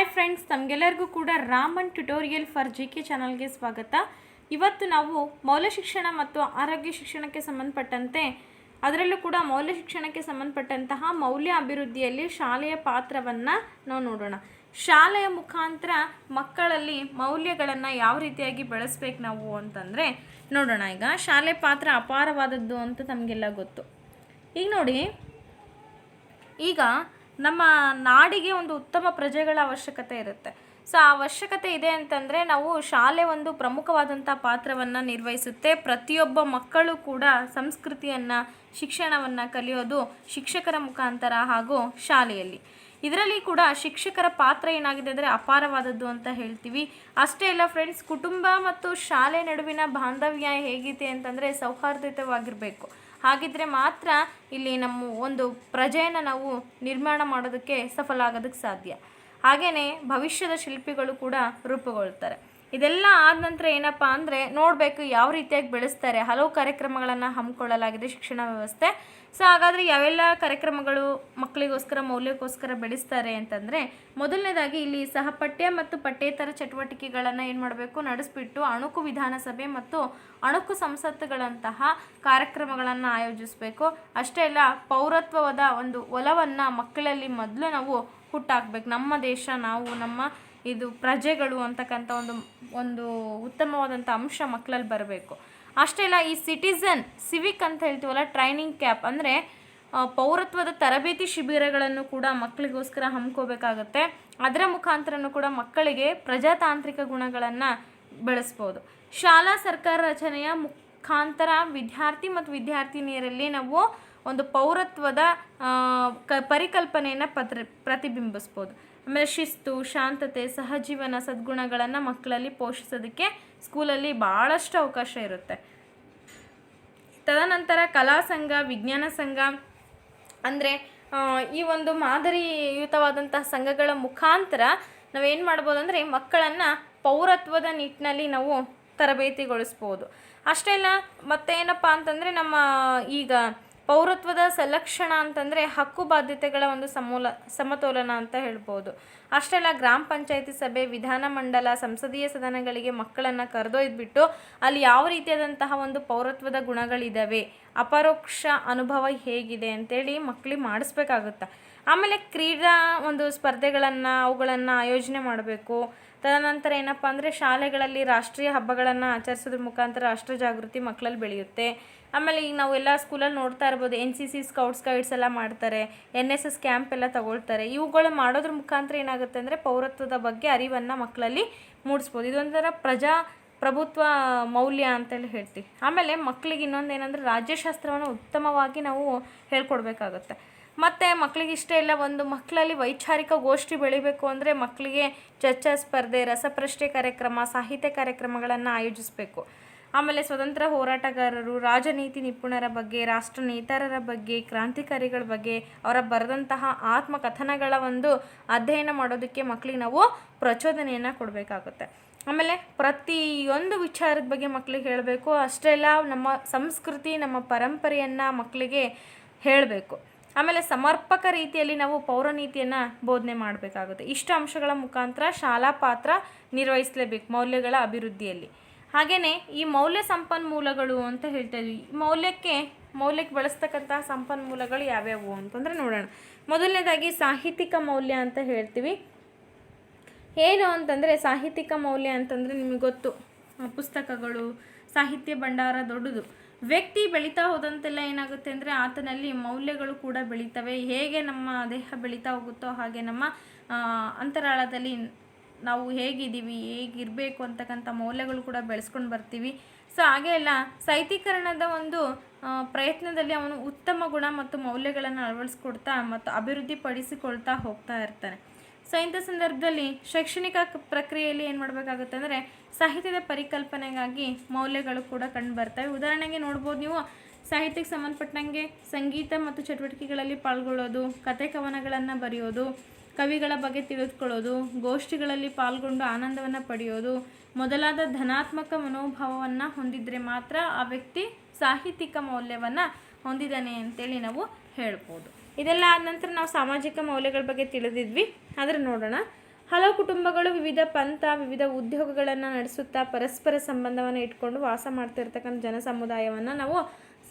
Hi friends ತಮಗೆಲ್ಲರಿಗೂ ಕೂಡ Raman tutorial for G K ಚಾನಲ್ಗೆ ಸ್ವಾಗತ. ಇವತ್ತು ನಾವು ಮೌಲ್ಯ ಶಿಕ್ಷಣ ಮತ್ತು ಆರೋಗ್ಯ ಶಿಕ್ಷಣಕ್ಕೆ ಸಂಬಂಧಪಟ್ಟಂತೆ, ಅದರಲ್ಲೂ ಕೂಡ ಮೌಲ್ಯ ಶಿಕ್ಷಣಕ್ಕೆ ಸಂಬಂಧಪಟ್ಟಂತಹ ಮೌಲ್ಯ ಅಭಿವೃದ್ಧಿಯಲ್ಲಿ ಶಾಲೆಯ ಪಾತ್ರವನ್ನು ನಾವು ನೋಡೋಣ. ಶಾಲೆಯ ಮುಖಾಂತರ ಮಕ್ಕಳಲ್ಲಿ ಮೌಲ್ಯಗಳನ್ನು ಯಾವ ರೀತಿಯಾಗಿ ಬೆಳೆಸ್ಬೇಕು ನಾವು ಅಂತಂದರೆ, ನೋಡೋಣ ಈಗ. ಶಾಲೆ ಪಾತ್ರ ಅಪಾರವಾದದ್ದು ಅಂತ ತಮಗೆಲ್ಲ ಗೊತ್ತು. ಈಗ ನೋಡಿ, ಈಗ ನಮ್ಮ ನಾಡಿಗೆ ಒಂದು ಉತ್ತಮ ಪ್ರಜೆಗಳ ಅವಶ್ಯಕತೆ ಇರುತ್ತೆ. ಸೊ, ಆ ಅವಶ್ಯಕತೆ ಇದೆ ಅಂತಂದರೆ ನಾವು ಶಾಲೆ ಒಂದು ಪ್ರಮುಖವಾದಂಥ ಪಾತ್ರವನ್ನು ನಿರ್ವಹಿಸುತ್ತೆ. ಪ್ರತಿಯೊಬ್ಬ ಮಕ್ಕಳು ಕೂಡ ಸಂಸ್ಕೃತಿಯನ್ನು, ಶಿಕ್ಷಣವನ್ನು ಕಲಿಯೋದು ಶಿಕ್ಷಕರ ಮುಖಾಂತರ ಹಾಗೂ ಶಾಲೆಯಲ್ಲಿ. ಇದರಲ್ಲಿ ಕೂಡ ಶಿಕ್ಷಕರ ಪಾತ್ರ ಏನಾಗಿದೆ ಅಂದರೆ ಅಪಾರವಾದದ್ದು ಅಂತ ಹೇಳ್ತೀವಿ. ಅಷ್ಟೇ ಅಲ್ಲ ಫ್ರೆಂಡ್ಸ್ ಕುಟುಂಬ ಮತ್ತು ಶಾಲೆ ನಡುವಿನ ಬಾಂಧವ್ಯ ಹೇಗಿದೆ ಅಂತಂದರೆ ಸೌಹಾರ್ದಯುತವಾಗಿರಬೇಕು. ಹಾಗಿದ್ರೆ ಮಾತ್ರ ಇಲ್ಲಿ ನಮ್ಮ ಒಂದು ಪ್ರಜೆಯನ್ನು ನಾವು ನಿರ್ಮಾಣ ಮಾಡೋದಕ್ಕೆ ಸಫಲ ಆಗೋದಕ್ಕೆ ಸಾಧ್ಯ. ಹಾಗೆಯೇ ಭವಿಷ್ಯದ ಶಿಲ್ಪಿಗಳು ಕೂಡ ರೂಪುಗೊಳ್ತಾರೆ. ಇದೆಲ್ಲ ಆದ ನಂತರ ಏನಪ್ಪ ಅಂದರೆ ನೋಡಬೇಕು ಯಾವ ರೀತಿಯಾಗಿ ಬೆಳೆಸ್ತಾರೆ. ಹಲವು ಕಾರ್ಯಕ್ರಮಗಳನ್ನು ಹಮ್ಮಿಕೊಳ್ಳಲಾಗಿದೆ ಶಿಕ್ಷಣ ವ್ಯವಸ್ಥೆ. ಸೊ ಹಾಗಾದರೆ ಯಾವೆಲ್ಲ ಕಾರ್ಯಕ್ರಮಗಳು ಮಕ್ಕಳಿಗೋಸ್ಕರ, ಮೌಲ್ಯಕ್ಕೋಸ್ಕರ ಬೆಳೆಸ್ತಾರೆ ಅಂತಂದರೆ, ಮೊದಲನೇದಾಗಿ ಇಲ್ಲಿ ಸಹಪಠ್ಯ ಮತ್ತು ಪಠ್ಯೇತರ ಚಟುವಟಿಕೆಗಳನ್ನು ಏನು ಮಾಡಬೇಕು? ನಡೆಸಿಬಿಟ್ಟು ಅಣುಕು ವಿಧಾನಸಭೆ ಮತ್ತು ಅಣುಕು ಸಂಸತ್ತುಗಳಂತಹ ಕಾರ್ಯಕ್ರಮಗಳನ್ನು ಆಯೋಜಿಸಬೇಕು. ಅಷ್ಟೇ ಅಲ್ಲ ಪೌರತ್ವದ ಒಂದು ಒಲವನ್ನು ಮಕ್ಕಳಲ್ಲಿ ಮೊದಲು ನಾವು ಹುಟ್ಟಾಕ್ಬೇಕು. ನಮ್ಮ ದೇಶ, ನಾವು ನಮ್ಮ ಇದು ಪ್ರಜೆಗಳು ಅಂತಕ್ಕಂಥ ಒಂದು ಒಂದು ಉತ್ತಮವಾದಂಥ ಅಂಶ ಮಕ್ಕಳಲ್ಲಿ ಬರಬೇಕು. ಅಷ್ಟೇ ಅಲ್ಲ, ಈ ಸಿಟಿಸನ್ ಸಿವಿಕ್ ಅಂತ ಹೇಳ್ತೀವಲ್ಲ ಟ್ರೈನಿಂಗ್ ಕ್ಯಾಪ್ ಅಂದರೆ ಪೌರತ್ವದ ತರಬೇತಿ ಶಿಬಿರಗಳನ್ನು ಕೂಡ ಮಕ್ಕಳಿಗೋಸ್ಕರ ಹಮ್ಮಿಕೋಬೇಕಾಗತ್ತೆ. ಅದರ ಮುಖಾಂತರನೂ ಕೂಡ ಮಕ್ಕಳಿಗೆ ಪ್ರಜಾತಾಂತ್ರಿಕ ಗುಣಗಳನ್ನು ಬೆಳೆಸ್ಬೋದು. ಶಾಲಾ ಸರ್ಕಾರ ರಚನೆಯ ಮುಖಾಂತರ ವಿದ್ಯಾರ್ಥಿ ಮತ್ತು ವಿದ್ಯಾರ್ಥಿನಿಯರಲ್ಲಿ ನಾವು ಒಂದು ಪೌರತ್ವದ ಕ, ಪರಿಕಲ್ಪನೆಯನ್ನು ಪತ್ರ, ಪ್ರತಿಬಿಂಬಿಸ್ಬೋದು. ಆಮೇಲೆ ಶಿಸ್ತು, ಶಾಂತತೆ, ಸಹಜೀವನ, ಸದ್ಗುಣಗಳನ್ನು ಮಕ್ಕಳಲ್ಲಿ ಪೋಷಿಸೋದಕ್ಕೆ ಸ್ಕೂಲಲ್ಲಿ ಭಾಳಷ್ಟು ಅವಕಾಶ ಇರುತ್ತೆ. ತದನಂತರ ಕಲಾ ಸಂಘ, ವಿಜ್ಞಾನ ಸಂಘ, ಅಂದರೆ ಈ ಒಂದು ಮಾದರಿಯುತವಾದಂತಹ ಸಂಘಗಳ ಮುಖಾಂತರ ನಾವೇನು ಮಾಡ್ಬೋದು ಅಂದರೆ ಮಕ್ಕಳನ್ನು ಪೌರತ್ವದ ನಿಟ್ಟಿನಲ್ಲಿ ನಾವು ತರಬೇತಿಗೊಳಿಸ್ಬೋದು. ಅಷ್ಟೇ ಅಲ್ಲ, ಮತ್ತೇನಪ್ಪ ಅಂತಂದರೆ ನಮ್ಮ ಈಗ ಪೌರತ್ವದ ಸಂರಕ್ಷಣ ಅಂತಂದರೆ ಹಕ್ಕು ಬಾಧ್ಯತೆಗಳ ಒಂದು ಸಮೂಲ, ಸಮತೋಲನ ಅಂತ ಹೇಳ್ಬೋದು. ಅಷ್ಟೆಲ್ಲ ಗ್ರಾಮ ಪಂಚಾಯತಿ ಸಭೆ ವಿಧಾನಮಂಡಲ ಸಂಸದೀಯ ಸದನಗಳಿಗೆ ಮಕ್ಕಳನ್ನು ಕರೆದೊಯ್ದುಬಿಟ್ಟು ಅಲ್ಲಿ ಯಾವ ರೀತಿಯಾದಂತಹ ಒಂದು ಪೌರತ್ವದ ಗುಣಗಳಿದ್ದಾವೆ ಅಪರೋಕ್ಷ ಅನುಭವ ಹೇಗಿದೆ ಅಂತೇಳಿ ಮಕ್ಕಳಿಗೆ ಮಾಡಿಸ್ಬೇಕಾಗುತ್ತೆ? ಆಮೇಲೆ ಕ್ರೀಡಾ ಒಂದು ಸ್ಪರ್ಧೆಗಳನ್ನು, ಅವುಗಳನ್ನು ಆಯೋಜನೆ ಮಾಡಬೇಕು. ತದನಂತರ ಏನಪ್ಪ ಅಂದರೆ ಶಾಲೆಗಳಲ್ಲಿ ರಾಷ್ಟ್ರೀಯ ಹಬ್ಬಗಳನ್ನು ಆಚರಿಸೋದ್ರ ಮುಖಾಂತರ ರಾಷ್ಟ್ರ ಜಾಗೃತಿ ಮಕ್ಕಳಲ್ಲಿ ಬೆಳೆಯುತ್ತೆ. ಆಮೇಲೆ ಈಗ ನಾವು ಎಲ್ಲ ಸ್ಕೂಲಲ್ಲಿ ನೋಡ್ತಾ ಇರ್ಬೋದು N C C scouts guides ಎಲ್ಲ ಮಾಡ್ತಾರೆ ಎನ್ ಎಸ್ ಎಸ್ ಕ್ಯಾಂಪ್ ಎಲ್ಲ ತಗೊಳ್ತಾರೆ. ಇವುಗಳು ಮಾಡೋದ್ರ ಮುಖಾಂತರ ಏನಾಗುತ್ತೆ ಅಂದರೆ ಪೌರತ್ವದ ಬಗ್ಗೆ ಅರಿವನ್ನು ಮಕ್ಕಳಲ್ಲಿ ಮೂಡಿಸ್ಬೋದು. ಇದೊಂಥರ ಪ್ರಜಾ ಪ್ರಭುತ್ವ ಮೌಲ್ಯ ಅಂತೇಳಿ ಹೇಳ್ತೀವಿ. ಆಮೇಲೆ ಮಕ್ಕಳಿಗೆ ಇನ್ನೊಂದು ಏನಂದರೆ ರಾಜ್ಯಶಾಸ್ತ್ರವನ್ನು ಉತ್ತಮವಾಗಿ ನಾವು ಹೇಳ್ಕೊಡ್ಬೇಕಾಗತ್ತೆ. ಮತ್ತು ಮಕ್ಕಳಿಗೆ ಇಷ್ಟ ಇಲ್ಲ ಒಂದು ಮಕ್ಕಳಲ್ಲಿ ವೈಚಾರಿಕ ಗೋಷ್ಠಿ ಬೆಳಿಬೇಕು ಅಂದರೆ ಮಕ್ಕಳಿಗೆ ಚರ್ಚಾ ಸ್ಪರ್ಧೆ, ರಸಪ್ರಶ್ನೆ ಕಾರ್ಯಕ್ರಮ, ಸಾಹಿತ್ಯ ಕಾರ್ಯಕ್ರಮಗಳನ್ನು ಆಯೋಜಿಸಬೇಕು. ಆಮೇಲೆ ಸ್ವತಂತ್ರ ಹೋರಾಟಗಾರರು, ರಾಜನೀತಿ ನಿಪುಣರ ಬಗ್ಗೆ ರಾಷ್ಟ್ರ ನೇತಾರರ ಬಗ್ಗೆ, ಕ್ರಾಂತಿಕಾರಿಗಳ ಬಗ್ಗೆ, ಅವರ ಬರೆದಂತಹ ಆತ್ಮಕಥನಗಳ ಒಂದು ಅಧ್ಯಯನ ಮಾಡೋದಕ್ಕೆ ಮಕ್ಕಳಿಗೆ ನಾವು ಪ್ರಚೋದನೆಯನ್ನು ಕೊಡಬೇಕಾಗುತ್ತೆ. ಆಮೇಲೆ ಪ್ರತಿಯೊಂದು ವಿಚಾರದ ಬಗ್ಗೆ ಮಕ್ಕಳಿಗೆ ಹೇಳಬೇಕು. ಅಷ್ಟೇ ಅಲ್ಲ ನಮ್ಮ ಸಂಸ್ಕೃತಿ, ನಮ್ಮ ಪರಂಪರೆಯನ್ನು ಮಕ್ಕಳಿಗೆ ಹೇಳಬೇಕು. ಆಮೇಲೆ ಸಮರ್ಪಕ ರೀತಿಯಲ್ಲಿ ನಾವು ಪೌರನೀತಿಯನ್ನು ಬೋಧನೆ ಮಾಡಬೇಕಾಗುತ್ತೆ. ಇಷ್ಟು ಅಂಶಗಳ ಮುಖಾಂತರ ಶಾಲಾ ಪಾತ್ರ ನಿರ್ವಹಿಸಲೇಬೇಕು ಮೌಲ್ಯಗಳ ಅಭಿವೃದ್ಧಿಯಲ್ಲಿ. ಹಾಗೆಯೇ ಈ ಮೌಲ್ಯ ಸಂಪನ್ಮೂಲಗಳು ಅಂತ ಹೇಳ್ತಾ ಇದ್ವಿ. ಮೌಲ್ಯಕ್ಕೆ ಮೌಲ್ಯಕ್ಕೆ ಬಳಸ್ತಕ್ಕಂತಹ ಸಂಪನ್ಮೂಲಗಳು ಯಾವ್ಯಾವು ಅಂತಂದರೆ ನೋಡೋಣ. ಮೊದಲನೇದಾಗಿ ಸಾಹಿತ್ಯಿಕ ಮೌಲ್ಯ ಅಂತ ಹೇಳ್ತೀವಿ. ಏನು ಅಂತಂದರೆ ಸಾಹಿತ್ಯಿಕ ಮೌಲ್ಯ ಅಂತಂದರೆ ನಿಮಗೆ ಗೊತ್ತು. ಪುಸ್ತಕಗಳು, ಸಾಹಿತ್ಯ ಭಂಡಾರ ದೊಡ್ಡದು. ವ್ಯಕ್ತಿ ಬೆಳೀತಾ ಹೋದಂತೆಲ್ಲ ಏನಾಗುತ್ತೆ ಅಂದರೆ ಆತನಲ್ಲಿ ಮೌಲ್ಯಗಳು ಕೂಡ ಬೆಳೀತವೆ. ಹೇಗೆ ನಮ್ಮ ದೇಹ ಬೆಳೀತಾ ಹೋಗುತ್ತೋ ಹಾಗೆ ನಮ್ಮ ಅಂತರಾಳದಲ್ಲಿ ನಾವು ಹೇಗಿದ್ದೀವಿ, ಹೇಗಿರಬೇಕು ಅಂತಕ್ಕಂಥ ಮೌಲ್ಯಗಳು ಕೂಡ ಬೆಳೆಸ್ಕೊಂಡು ಬರ್ತೀವಿ. ಸೊ ಹಾಗೆ ಎಲ್ಲ ಸಾಹಿತ್ಯೀಕರಣದ ಒಂದು ಪ್ರಯತ್ನದಲ್ಲಿ ಅವನು ಉತ್ತಮ ಗುಣ ಮತ್ತು ಮೌಲ್ಯಗಳನ್ನು ಅಳವಡಿಸ್ಕೊಡ್ತಾ ಮತ್ತು ಅಭಿವೃದ್ಧಿಪಡಿಸಿಕೊಳ್ತಾ ಹೋಗ್ತಾ ಇರ್ತಾನೆ. ಸೊ ಇಂಥ ಸಂದರ್ಭದಲ್ಲಿ ಶೈಕ್ಷಣಿಕ ಪ್ರಕ್ರಿಯೆಯಲ್ಲಿ ಏನು ಮಾಡಬೇಕಾಗುತ್ತೆ ಅಂದರೆ, ಸಾಹಿತ್ಯದ ಪರಿಕಲ್ಪನೆಗಾಗಿ ಮೌಲ್ಯಗಳು ಕೂಡ ಕಂಡು ಬರ್ತವೆ. ಉದಾಹರಣೆಗೆ ನೋಡ್ಬೋದು ನೀವು, ಸಾಹಿತ್ಯಕ್ಕೆ ಸಂಬಂಧಪಟ್ಟಂಗೆ ಸಂಗೀತ ಮತ್ತು ಚಟುವಟಿಕೆಗಳಲ್ಲಿ ಪಾಲ್ಗೊಳ್ಳೋದು ಕತೆ ಕವನಗಳನ್ನು ಬರೆಯೋದು ಕವಿಗಳ ಬಗ್ಗೆ ತಿಳಿದುಕೊಳ್ಳೋದು, ಗೋಷ್ಠಿಗಳಲ್ಲಿ ಪಾಲ್ಗೊಂಡು ಆನಂದವನ್ನು ಪಡೆಯೋದು, ಮೊದಲಾದ ಧನಾತ್ಮಕ ಮನೋಭಾವವನ್ನು ಹೊಂದಿದರೆ ಮಾತ್ರ ಆ ವ್ಯಕ್ತಿ ಸಾಹಿತ್ಯಿಕ ಮೌಲ್ಯವನ್ನು ಹೊಂದಿದ್ದಾನೆ ಅಂತೇಳಿ ನಾವು ಹೇಳ್ಬೋದು. ಇದೆಲ್ಲ ಆದ ನಂತರ ನಾವು ಸಾಮಾಜಿಕ ಮೌಲ್ಯಗಳ ಬಗ್ಗೆ ತಿಳಿದಿದ್ವಿ. ಆದರೆ ನೋಡೋಣ. ಹಲವು ಕುಟುಂಬಗಳು ವಿವಿಧ ಪಂಥ, ವಿವಿಧ ಉದ್ಯೋಗಗಳನ್ನು ನಡೆಸುತ್ತಾ ಪರಸ್ಪರ ಸಂಬಂಧವನ್ನು ಇಟ್ಕೊಂಡು ವಾಸ ಮಾಡ್ತಿರ್ತಕ್ಕಂಥ ಜನ ಸಮುದಾಯವನ್ನು ನಾವು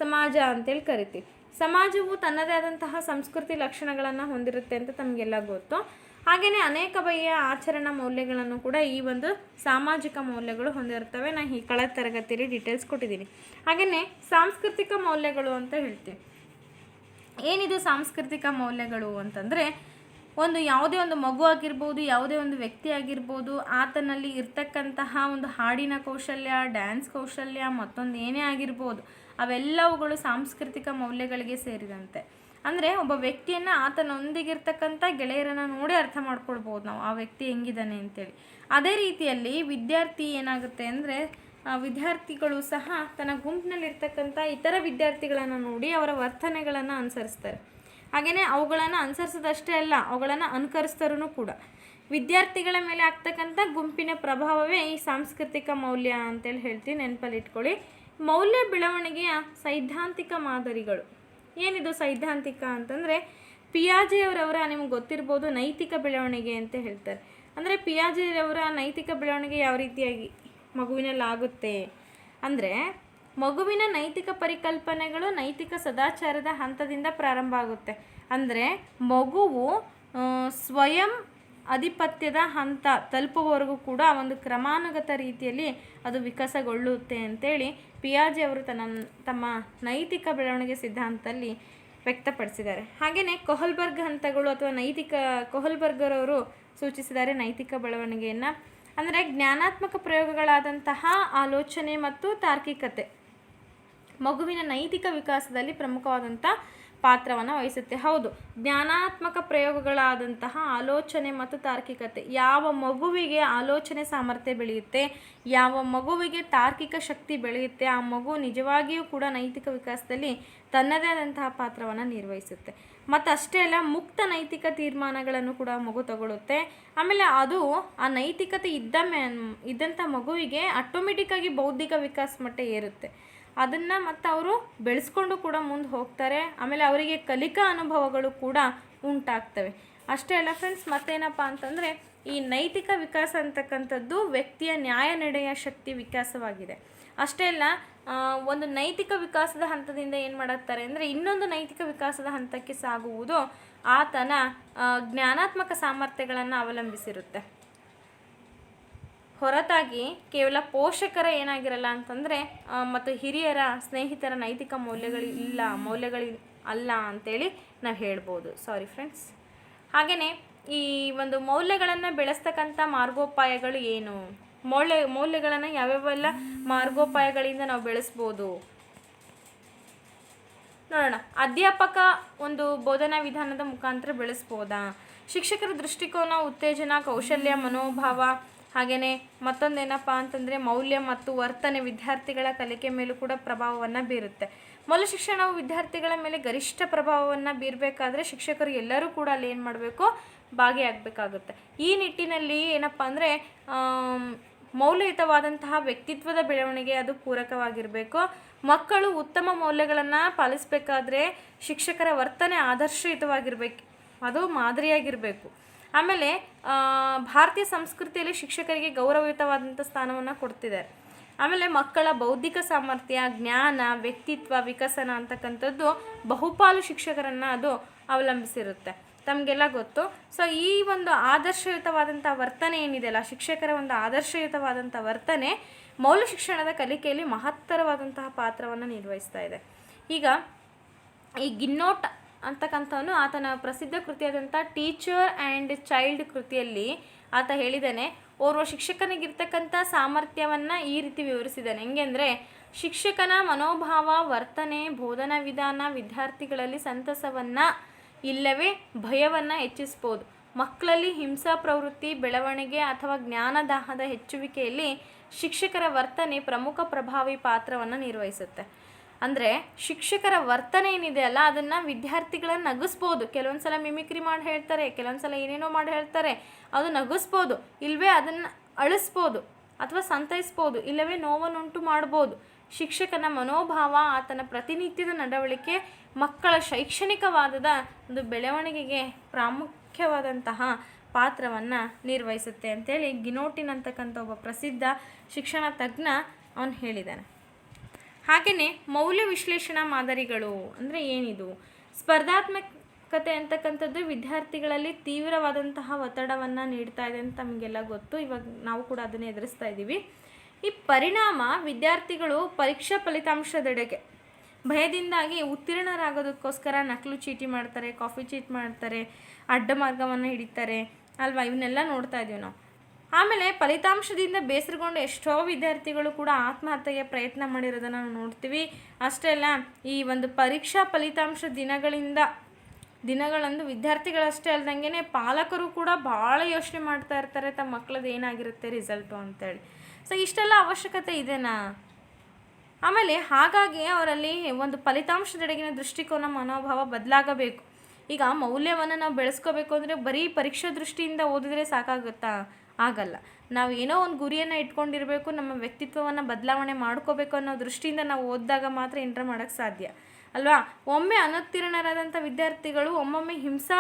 ಸಮಾಜ ಅಂತೇಳಿ ಕರಿತೀವಿ. ಸಮಾಜವು ತನ್ನದೇ ಆದಂತಹ ಸಂಸ್ಕೃತಿ ಲಕ್ಷಣಗಳನ್ನು ಹೊಂದಿರುತ್ತೆ ಅಂತ ತಮಗೆಲ್ಲ ಗೊತ್ತು. ಹಾಗೆಯೇ ಅನೇಕ ಬಗೆಯ ಆಚರಣಾ ಮೌಲ್ಯಗಳನ್ನು ಕೂಡ ಈ ಒಂದು ಸಾಮಾಜಿಕ ಮೌಲ್ಯಗಳು ಹೊಂದಿರ್ತವೆ ನಾನು ಈ ಕಳೆದ ತರಗತಿಯಲ್ಲಿ ಡೀಟೇಲ್ಸ್ ಕೊಟ್ಟಿದ್ದೀನಿ. ಹಾಗೆಯೇ ಸಾಂಸ್ಕೃತಿಕ ಮೌಲ್ಯಗಳು ಅಂತ ಹೇಳ್ತೀವಿ. ಏನಿದು ಸಾಂಸ್ಕೃತಿಕ ಮೌಲ್ಯಗಳು ಅಂತಂದರೆ, ಒಂದು ಯಾವುದೇ ಒಂದು ಮಗು ಆಗಿರ್ಬೋದು, ಯಾವುದೇ ಒಂದು ವ್ಯಕ್ತಿ ಆಗಿರ್ಬೋದು, ಆತನಲ್ಲಿ ಇರ್ತಕ್ಕಂತಹ ಒಂದು ಹಾಡಿನ ಕೌಶಲ್ಯ ಡ್ಯಾನ್ಸ್ ಕೌಶಲ್ಯ ಮತ್ತೊಂದು ಏನೇ ಆಗಿರ್ಬೋದು ಅವೆಲ್ಲವುಗಳು ಸಾಂಸ್ಕೃತಿಕ ಮೌಲ್ಯಗಳಿಗೆ ಸೇರಿದಂತೆ. ಅಂದರೆ ಒಬ್ಬ ವ್ಯಕ್ತಿಯನ್ನು ಆತನೊಂದಿಗಿರ್ತಕ್ಕಂಥ ಗೆಳೆಯರನ್ನು ನೋಡಿ ಅರ್ಥ ಮಾಡ್ಕೊಳ್ಬೋದು ನಾವು, ಆ ವ್ಯಕ್ತಿ ಹೆಂಗಿದ್ದಾನೆ ಅಂತೇಳಿ. ಅದೇ ರೀತಿಯಲ್ಲಿ ವಿದ್ಯಾರ್ಥಿ ಏನಾಗುತ್ತೆ ಅಂದರೆ ವಿದ್ಯಾರ್ಥಿಗಳು ಸಹ ತನ್ನ ಗುಂಪಿನಲ್ಲಿರ್ತಕ್ಕಂಥ ಇತರ ವಿದ್ಯಾರ್ಥಿಗಳನ್ನು ನೋಡಿ ಅವರ ವರ್ತನೆಗಳನ್ನು ಅನುಸರಿಸ್ತಾರೆ. ಹಾಗೆಯೇ ಅವುಗಳನ್ನು ಅನುಸರಿಸೋದಷ್ಟೇ ಅಲ್ಲ, ಅವುಗಳನ್ನು ಅನುಕರಿಸ್ತಾರೂ ಕೂಡ. ವಿದ್ಯಾರ್ಥಿಗಳ ಮೇಲೆ ಆಗ್ತಕ್ಕಂಥ ಗುಂಪಿನ ಪ್ರಭಾವವೇ ಈ ಸಾಂಸ್ಕೃತಿಕ ಮೌಲ್ಯ ಅಂತೇಳಿ ಹೇಳ್ತೀವಿ ನೆನಪಲ್ಲಿ ಇಟ್ಕೊಳ್ಳಿ. ಮೌಲ್ಯ ಬೆಳವಣಿಗೆಯ ಸೈದ್ಧಾಂತಿಕ ಮಾದರಿಗಳು. ಏನಿದು ಸೈದ್ಧಾಂತಿಕ ಅಂತಂದರೆ ಪಿಯಾಜೆಯವರವರ ನಿಮ್ಗೆ ಗೊತ್ತಿರ್ಬೋದು ನೈತಿಕ ಬೆಳವಣಿಗೆ ಅಂತ ಹೇಳ್ತಾರೆ. ಅಂದರೆ ಪಿಯಾಜೆಯವರ ನೈತಿಕ ಬೆಳವಣಿಗೆ ಯಾವ ರೀತಿಯಾಗಿ ಮಗುವಿನಲ್ಲಿ ಆಗುತ್ತೆ ಅಂದರೆ ಮಗುವಿನ ನೈತಿಕ ಪರಿಕಲ್ಪನೆಗಳು ನೈತಿಕ ಸದಾಚಾರದ ಹಂತದಿಂದ ಪ್ರಾರಂಭ ಆಗುತ್ತೆ. ಅಂದರೆ ಮಗುವು ಸ್ವಯಂ ಅಧಿಪತ್ಯದ ಹಂತ ತಲುಪುವವರೆಗೂ ಕೂಡ ಒಂದು ಕ್ರಮಾನುಗತ ರೀತಿಯಲ್ಲಿ ಅದು ವಿಕಾಸಗೊಳ್ಳುತ್ತೆ ಅಂತೇಳಿ ಪಿಯಾಜಿ ಅವರು ತನ್ನ ತಮ್ಮ ನೈತಿಕ ಬೆಳವಣಿಗೆ ಸಿದ್ಧಾಂತದಲ್ಲಿ ವ್ಯಕ್ತಪಡಿಸಿದ್ದಾರೆ. ಹಾಗೆಯೇ ಕೊಹಲ್ಬರ್ಗ್ ಹಂತಗಳು ಅಥವಾ ನೈತಿಕ ಕೊಹಲ್ಬರ್ಗರವರು ಸೂಚಿಸಿದ್ದಾರೆ ನೈತಿಕ ಬೆಳವಣಿಗೆಯನ್ನು. ಅಂದರೆ ಜ್ಞಾನಾತ್ಮಕ ಪ್ರಯೋಗಗಳಾದಂತಹ ಆಲೋಚನೆ ಮತ್ತು ತಾರ್ಕಿಕತೆ. ಮಗುವಿನ ನೈತಿಕ ವಿಕಾಸದಲ್ಲಿ ಪ್ರಮುಖವಾದಂಥ ಪಾತ್ರವನ್ನು ವಹಿಸುತ್ತೆ. ಹೌದು, ಜ್ಞಾನಾತ್ಮಕ ಪ್ರಯೋಗಗಳಾದಂತಹ ಆಲೋಚನೆ ಮತ್ತು ತಾರ್ಕಿಕತೆ ಯಾವ ಮಗುವಿಗೆ ಆಲೋಚನೆ ಸಾಮರ್ಥ್ಯ ಬೆಳೆಯುತ್ತೆ, ಯಾವ ಮಗುವಿಗೆ ತಾರ್ಕಿಕ ಶಕ್ತಿ ಬೆಳೆಯುತ್ತೆ, ಆ ಮಗು ನಿಜವಾಗಿಯೂ ಕೂಡ ನೈತಿಕ ವಿಕಾಸದಲ್ಲಿ ತನ್ನದೇ ಆದಂತಹ ಪಾತ್ರವನ್ನು ನಿರ್ವಹಿಸುತ್ತೆ. ಮತ್ತು ಅಷ್ಟೇ ಅಲ್ಲ, ಮುಕ್ತ ನೈತಿಕ ತೀರ್ಮಾನಗಳನ್ನು ಕೂಡ ಮಗು ತಗೊಳ್ಳುತ್ತೆ ಆಮೇಲೆ ಅದು ಆ ನೈತಿಕತೆ ಇದ್ದ ಮೇ ಇದ್ದಂಥ ಮಗುವಿಗೆ ಆಟೋಮೆಟಿಕ್ಕಾಗಿ ಬೌದ್ಧಿಕ ವಿಕಾಸ ಮಟ್ಟ ಏರುತ್ತೆ. ಅದನ್ನು ಮತ್ತು ಅವರು ಬೆಳೆಸ್ಕೊಂಡು ಕೂಡ ಮುಂದೆ ಹೋಗ್ತಾರೆ. ಆಮೇಲೆ ಅವರಿಗೆ ಕಲಿಕಾ ಅನುಭವಗಳು ಕೂಡ ಉಂಟಾಗ್ತವೆ. ಅಷ್ಟೇ ಅಲ್ಲ ಫ್ರೆಂಡ್ಸ್ ಮತ್ತೇನಪ್ಪ ಅಂತಂದರೆ ಈ ನೈತಿಕ ವಿಕಾಸ ಅಂತಕ್ಕಂಥದ್ದು ವ್ಯಕ್ತಿಯ ನ್ಯಾಯ ನಡೆಯ ಶಕ್ತಿ ವಿಕಾಸವಾಗಿದೆ. ಅಷ್ಟೇ ಅಲ್ಲ ಒಂದು ನೈತಿಕ ವಿಕಾಸದ ಹಂತದಿಂದ ಏನು ಮಾಡುತ್ತಾರೆ ಅಂದರೆ ಇನ್ನೊಂದು ನೈತಿಕ ವಿಕಾಸದ ಹಂತಕ್ಕೆ ಸಾಗುವುದು ಆತನ ಜ್ಞಾನಾತ್ಮಕ ಸಾಮರ್ಥ್ಯಗಳನ್ನು ಅವಲಂಬಿಸಿರುತ್ತೆ. ಹೊರತಾಗಿ ಕೇವಲ ಪೋಷಕರ ಏನಾಗಿರಲ್ಲ ಅಂತಂದರೆ ಮತ್ತು ಹಿರಿಯರ ಸ್ನೇಹಿತರ ನೈತಿಕ ಮೌಲ್ಯಗಳು ಇಲ್ಲ ಮೌಲ್ಯಗಳು ಅಲ್ಲ ಅಂತೇಳಿ ನಾವು ಹೇಳ್ಬೋದು. ಸಾರಿ ಫ್ರೆಂಡ್ಸ್ ಹಾಗೆಯೇ ಈ ಒಂದು ಮೌಲ್ಯಗಳನ್ನು ಬೆಳೆಸ್ತಕ್ಕಂಥ ಮಾರ್ಗೋಪಾಯಗಳು ಏನು? ಮೌಲ್ಯ, ಮೌಲ್ಯಗಳನ್ನು ಯಾವ್ಯಾವೆಲ್ಲ ಮಾರ್ಗೋಪಾಯಗಳಿಂದ ನಾವು ಬೆಳೆಸ್ಬೋದು? ನೋಡೋಣ. ಅಧ್ಯಾಪಕ ಒಂದು ಬೋಧನಾ ವಿಧಾನದ ಮುಖಾಂತರ ಬೆಳೆಸ್ಬೋದಾ? ಶಿಕ್ಷಕರ ದೃಷ್ಟಿಕೋನ, ಉತ್ತೇಜನ, ಕೌಶಲ್ಯ, ಮನೋಭಾವ ಹಾಗೆಯೇ ಮತ್ತೊಂದೇನಪ್ಪ ಅಂತಂದರೆ ಮೌಲ್ಯ ಮತ್ತು ವರ್ತನೆ ವಿದ್ಯಾರ್ಥಿಗಳ ಕಲಿಕೆ ಮೇಲೂ ಕೂಡ ಪ್ರಭಾವವನ್ನು ಬೀರುತ್ತೆ. ಮೌಲ್ಯ ಶಿಕ್ಷಣವು ವಿದ್ಯಾರ್ಥಿಗಳ ಮೇಲೆ ಗರಿಷ್ಠ ಪ್ರಭಾವವನ್ನು ಬೀರಬೇಕಾದ್ರೆ ಶಿಕ್ಷಕರು ಎಲ್ಲರೂ ಕೂಡ ಅಲ್ಲಿ ಏನು ಮಾಡಬೇಕು? ಭಾಗಿಯಾಗಬೇಕಾಗುತ್ತೆ. ಈ ನಿಟ್ಟಿನಲ್ಲಿ ಏನಪ್ಪ ಅಂದರೆ ಮೌಲ್ಯಯುತವಾದಂತಹ ವ್ಯಕ್ತಿತ್ವದ ಬೆಳವಣಿಗೆ ಅದು ಪೂರಕವಾಗಿರಬೇಕು. ಮಕ್ಕಳು ಉತ್ತಮ ಮೌಲ್ಯಗಳನ್ನು ಪಾಲಿಸಬೇಕಾದ್ರೆ ಶಿಕ್ಷಕರ ವರ್ತನೆ ಆದರ್ಶಯುತವಾಗಿರಬೇಕು, ಅದು ಮಾದರಿಯಾಗಿರಬೇಕು. ಆಮೇಲೆ ಭಾರತೀಯ ಸಂಸ್ಕೃತಿಯಲ್ಲಿ ಶಿಕ್ಷಕರಿಗೆ ಗೌರವಯುತವಾದಂಥ ಸ್ಥಾನವನ್ನು ಕೊಡ್ತಿದ್ದಾರೆ. ಆಮೇಲೆ ಮಕ್ಕಳ ಬೌದ್ಧಿಕ ಸಾಮರ್ಥ್ಯ, ಜ್ಞಾನ, ವ್ಯಕ್ತಿತ್ವ, ವಿಕಸನ ಅಂತಕ್ಕಂಥದ್ದು ಬಹುಪಾಲು ಶಿಕ್ಷಕರನ್ನು ಅದು ಅವಲಂಬಿಸಿರುತ್ತೆ. ತಮಗೆಲ್ಲ ಗೊತ್ತು? ಸೊ ಈ ಒಂದು ಆದರ್ಶಯುತವಾದಂಥ ವರ್ತನೆ ಏನಿದೆಯಲ್ಲ ಶಿಕ್ಷಕರ ಒಂದು ಆದರ್ಶಯುತವಾದಂಥ ವರ್ತನೆ ಮೌಲ್ಯ ಶಿಕ್ಷಣದ ಕಲಿಕೆಯಲ್ಲಿ ಮಹತ್ತರವಾದಂತಹ ಪಾತ್ರವನ್ನು ನಿರ್ವಹಿಸ್ತಾ ಇದೆ. ಈಗ, ಈ ಗಿನ್ನೋಟ್ ಅಂತಕ್ಕಂಥವನು ಆತನ ಪ್ರಸಿದ್ಧ ಕೃತಿಯಾದಂಥ ಟೀಚರ್ ಆ್ಯಂಡ್ ಚೈಲ್ಡ್ ಕೃತಿಯಲ್ಲಿ ಆತ ಹೇಳಿದ್ದಾನೆ, ಓರ್ವ ಶಿಕ್ಷಕನಿಗಿರ್ತಕ್ಕಂಥ ಸಾಮರ್ಥ್ಯವನ್ನು ಈ ರೀತಿ ವಿವರಿಸಿದ್ದಾನೆ. ಹೆಂಗೆ ಅಂದರೆ, ಶಿಕ್ಷಕನ ಮನೋಭಾವ, ವರ್ತನೆ, ಬೋಧನಾ ವಿಧಾನ, ವಿದ್ಯಾರ್ಥಿಗಳಲ್ಲಿ ಸಂತಸವನ್ನು ಇಲ್ಲವೇ ಭಯವನ್ನು ಹೆಚ್ಚಿಸ್ಬೋದು. ಮಕ್ಕಳಲ್ಲಿ ಹಿಂಸಾ ಪ್ರವೃತ್ತಿ, ಬೆಳವಣಿಗೆ ಅಥವಾ ಜ್ಞಾನದಾಹದ ಹೆಚ್ಚುವಿಕೆಯಲ್ಲಿ ಶಿಕ್ಷಕರ ವರ್ತನೆ ಪ್ರಮುಖ ಪ್ರಭಾವಿ ಪಾತ್ರವನ್ನು ನಿರ್ವಹಿಸುತ್ತೆ. ಅಂದರೆ ಶಿಕ್ಷಕರ ವರ್ತನೆ ಏನಿದೆ ಅಲ್ಲ, ಅದನ್ನು ವಿದ್ಯಾರ್ಥಿಗಳನ್ನು ನಗಿಸ್ಬೋದು. ಕೆಲವೊಂದು ಸಲ ಮಿಮಿಕ್ರಿ ಮಾಡಿ ಹೇಳ್ತಾರೆ ಕೆಲವೊಂದು ಸಲ ಏನೇನೋ ಮಾಡಿ ಹೇಳ್ತಾರೆ, ಅದು ನಗಿಸ್ಬೋದು ಇಲ್ಲವೇ ಅದನ್ನು ಅಳಿಸ್ಬೋದು ಅಥವಾ ಸಂತೈಸ್ಬೋದು, ಇಲ್ಲವೇ ನೋವನ್ನುಂಟು ಮಾಡ್ಬೋದು. ಶಿಕ್ಷಕನ ಮನೋಭಾವ, ಆತನ ಪ್ರತಿನಿತ್ಯದ ನಡವಳಿಕೆ, ಮಕ್ಕಳ ಶೈಕ್ಷಣಿಕವಾದದ ಒಂದು ಬೆಳವಣಿಗೆಗೆ ಪ್ರಾಮುಖ್ಯವಾದಂತಹ ಪಾತ್ರವನ್ನು ನಿರ್ವಹಿಸುತ್ತೆ ಅಂತೇಳಿ ಗಿನೋಟಿನ್ ಅಂತಕ್ಕಂಥ ಒಬ್ಬ ಪ್ರಸಿದ್ಧ ಶಿಕ್ಷಣ ತಜ್ಞ ಅವನು ಹೇಳಿದ್ದಾನೆ. ಹಾಗೆಯೇ ಮೌಲ್ಯ ವಿಶ್ಲೇಷಣಾ ಮಾದರಿಗಳು ಅಂದರೆ ಏನಿದು? ಸ್ಪರ್ಧಾತ್ಮಕತೆ ಅಂತಕ್ಕಂಥದ್ದು ವಿದ್ಯಾರ್ಥಿಗಳಲ್ಲಿ ತೀವ್ರವಾದಂತಹ ಒತ್ತಡವನ್ನು ನೀಡ್ತಾ ಇದೆ ಅಂತ ನಮಗೆಲ್ಲ ಗೊತ್ತು. ಇವಾಗ ನಾವು ಕೂಡ ಅದನ್ನೇ ಎದುರಿಸ್ತಾ ಇದ್ದೀವಿ. ಈ ಪರಿಣಾಮ ವಿದ್ಯಾರ್ಥಿಗಳು ಪರೀಕ್ಷಾ ಫಲಿತಾಂಶದೆಡೆಗೆ. ಭಯದಿಂದಾಗಿ ಉತ್ತೀರ್ಣರಾಗೋದಕ್ಕೋಸ್ಕರ ನಕಲು ಚೀಟಿ ಮಾಡ್ತಾರೆ, ಕಾಫಿ ಚೀಟ್ ಮಾಡ್ತಾರೆ, ಅಡ್ಡ ಮಾರ್ಗವನ್ನು ಹಿಡಿತಾರೆ. ಅಲ್ವಾ? ಇವನ್ನೆಲ್ಲ ನೋಡ್ತಾ ಇದ್ದೀವಿ ನಾವು. ಆಮೇಲೆ ಫಲಿತಾಂಶದಿಂದ ಬೇಸರಗೊಂಡು ಎಷ್ಟೋ ವಿದ್ಯಾರ್ಥಿಗಳು ಕೂಡ ಆತ್ಮಹತ್ಯೆಗೆ ಪ್ರಯತ್ನ ಮಾಡಿರೋದನ್ನು ನಾವು ನೋಡ್ತೀವಿ. ಅಷ್ಟೇ ಅಲ್ಲ, ಈ ಒಂದು ಪರೀಕ್ಷಾ ಫಲಿತಾಂಶ ದಿನಗಳಿಂದ, ದಿನಗಳಂದು ವಿದ್ಯಾರ್ಥಿಗಳಷ್ಟೇ ಅಲ್ದಂಗೆ ಪಾಲಕರು ಕೂಡ ಭಾಳ ಯೋಚನೆ ಮಾಡ್ತಾ ಇರ್ತಾರೆ, ತಮ್ಮ ಮಕ್ಕಳದ್ದು ಏನಾಗಿರುತ್ತೆ ರಿಸಲ್ಟು ಅಂತೇಳಿ. ಸೊ, ಇಷ್ಟೆಲ್ಲ ಅವಶ್ಯಕತೆ ಇದೆನಾ? ಆಮೇಲೆ ಹಾಗಾಗಿ ಅವರಲ್ಲಿ ಒಂದು ಫಲಿತಾಂಶದೆಡೆಗಿನ ದೃಷ್ಟಿಕೋನ ಮನೋಭಾವ ಬದಲಾಗಬೇಕು. ಈಗ ಮೌಲ್ಯವನ್ನು ನಾವು ಬೆಳೆಸ್ಕೋಬೇಕು ಅಂದರೆ ಬರೀ ಪರೀಕ್ಷಾ ದೃಷ್ಟಿಯಿಂದ ಓದಿದ್ರೆ ಸಾಕಾಗುತ್ತಾ? ಆಗಲ್ಲ. ನಾವು ಏನೋ ಒಂದು ಗುರಿಯನ್ನು ಇಟ್ಕೊಂಡಿರಬೇಕು, ನಮ್ಮ ವ್ಯಕ್ತಿತ್ವವನ್ನು ಬದಲಾವಣೆ ಮಾಡ್ಕೋಬೇಕು ಅನ್ನೋ ದೃಷ್ಟಿಯಿಂದ ನಾವು ಓದಿದಾಗ ಮಾತ್ರ ಎಂಟ್ರ್ ಮಾಡೋಕ್ಕೆ ಸಾಧ್ಯ. ಅಲ್ವಾ? ಒಮ್ಮೆ ಅನುತ್ತೀರ್ಣರಾದಂಥ ವಿದ್ಯಾರ್ಥಿಗಳು ಒಮ್ಮೊಮ್ಮೆ ಹಿಂಸಾ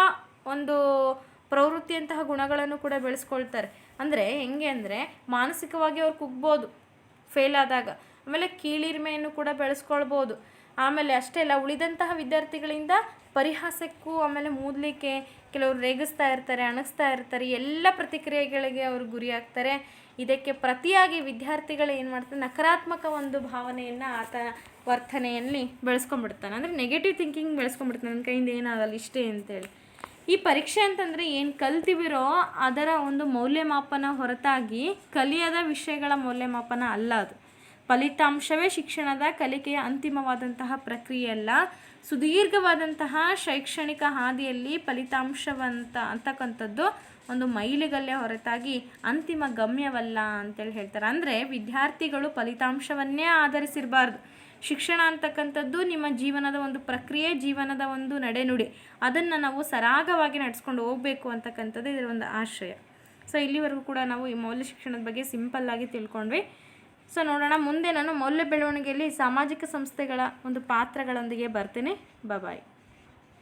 ಒಂದು ಪ್ರವೃತ್ತಿಯಂತಹ ಗುಣಗಳನ್ನು ಕೂಡ ಬೆಳೆಸ್ಕೊಳ್ತಾರೆ. ಅಂದರೆ ಹೆಂಗೆ ಅಂದರೆ ಮಾನಸಿಕವಾಗಿ ಅವ್ರು ಕುಗ್ಬೋದು, ಫೇಲ್ ಆದಾಗ. ಆಮೇಲೆ ಕೀಳಿರಿಮೆಯನ್ನು ಕೂಡ ಬೆಳೆಸ್ಕೊಳ್ಬೋದು. ಆಮೇಲೆ ಅಷ್ಟೇ ಅಲ್ಲ, ಉಳಿದಂತಹ ವಿದ್ಯಾರ್ಥಿಗಳಿಂದ ಪರಿಹಾಸಕ್ಕೂ ಆಮೇಲೆ ಮೂದಲಿಕ್ಕೆ ಕೆಲವರು ರೇಗಿಸ್ತಾ ಇರ್ತಾರೆ ಅಣಗಿಸ್ತಾ ಇರ್ತಾರೆ, ಎಲ್ಲ ಪ್ರತಿಕ್ರಿಯೆಗಳಿಗೆ ಅವರು ಗುರಿಯಾಗ್ತಾರೆ. ಇದಕ್ಕೆ ಪ್ರತಿಯಾಗಿ ವಿದ್ಯಾರ್ಥಿಗಳು ಏನು ಮಾಡ್ತಾರೆ, ನಕಾರಾತ್ಮಕ ಒಂದು ಭಾವನೆಯನ್ನು ಆತ ವರ್ತನೆಯಲ್ಲಿ ಬೆಳೆಸ್ಕೊಂಡ್ಬಿಡ್ತಾನೆ. ಅಂದರೆ ನೆಗೆಟಿವ್ ಥಿಂಕಿಂಗ್ ಬೆಳೆಸ್ಕೊಂಡ್ಬಿಡ್ತಾನೆ ನನ್ನ ಕೈಯಿಂದ ಏನಾಗಲ್ಲ ಇಷ್ಟೇ ಅಂತೇಳಿ. ಈ ಪರೀಕ್ಷೆ ಅಂತಂದರೆ ಏನು ಕಲ್ತಿವಿರೋ ಅದರ ಒಂದು ಮೌಲ್ಯಮಾಪನ ಹೊರತಾಗಿ ಕಲಿಯದ ವಿಷಯಗಳ ಮೌಲ್ಯಮಾಪನ ಅಲ್ಲ ಅದು. ಫಲಿತಾಂಶವೇ ಶಿಕ್ಷಣದ ಕಲಿಕೆಯ ಅಂತಿಮವಾದಂತಹ ಪ್ರಕ್ರಿಯೆ ಅಲ್ಲ. ಸುದೀರ್ಘವಾದಂತಹ ಶೈಕ್ಷಣಿಕ ಹಾದಿಯಲ್ಲಿ ಫಲಿತಾಂಶವಂತ ಅಂತಕ್ಕಂಥದ್ದು ಒಂದು ಮೈಲಿಗಲ್ಲೇ ಹೊರತಾಗಿ ಅಂತಿಮ ಗಮ್ಯವಲ್ಲ ಅಂತೇಳಿ ಹೇಳ್ತಾರೆ. ಅಂದರೆ ವಿದ್ಯಾರ್ಥಿಗಳು ಫಲಿತಾಂಶವನ್ನೇ ಆಧರಿಸಿರಬಾರ್ದು. ಶಿಕ್ಷಣ ಅಂತಕ್ಕಂಥದ್ದು ನಿಮ್ಮ ಜೀವನದ ಒಂದು ಪ್ರಕ್ರಿಯೆ, ಜೀವನದ ಒಂದು ನಡೆನುಡಿ. ಅದನ್ನು ನಾವು ಸರಾಗವಾಗಿ ನಡೆಸ್ಕೊಂಡು ಹೋಗಬೇಕು ಅಂತಕ್ಕಂಥದ್ದು ಇದರ ಒಂದು ಆಶಯ ಸೊ ಇಲ್ಲಿವರೆಗೂ ಕೂಡ ನಾವು ಈ ಮೌಲ್ಯ ಶಿಕ್ಷಣದ ಬಗ್ಗೆ ಸಿಂಪಲ್ಲಾಗಿ ತಿಳ್ಕೊಂಡ್ವಿ. ಸೊ ನೋಡೋಣ. ಮುಂದೆ ನಾನು ಮೌಲ್ಯ ಬೆಳವಣಿಗೆಯಲ್ಲಿ ಸಾಮಾಜಿಕ ಸಂಸ್ಥೆಗಳ ಒಂದು ಪಾತ್ರಗಳೊಂದಿಗೆ ಬರ್ತೀನಿ. ಬಾಯ್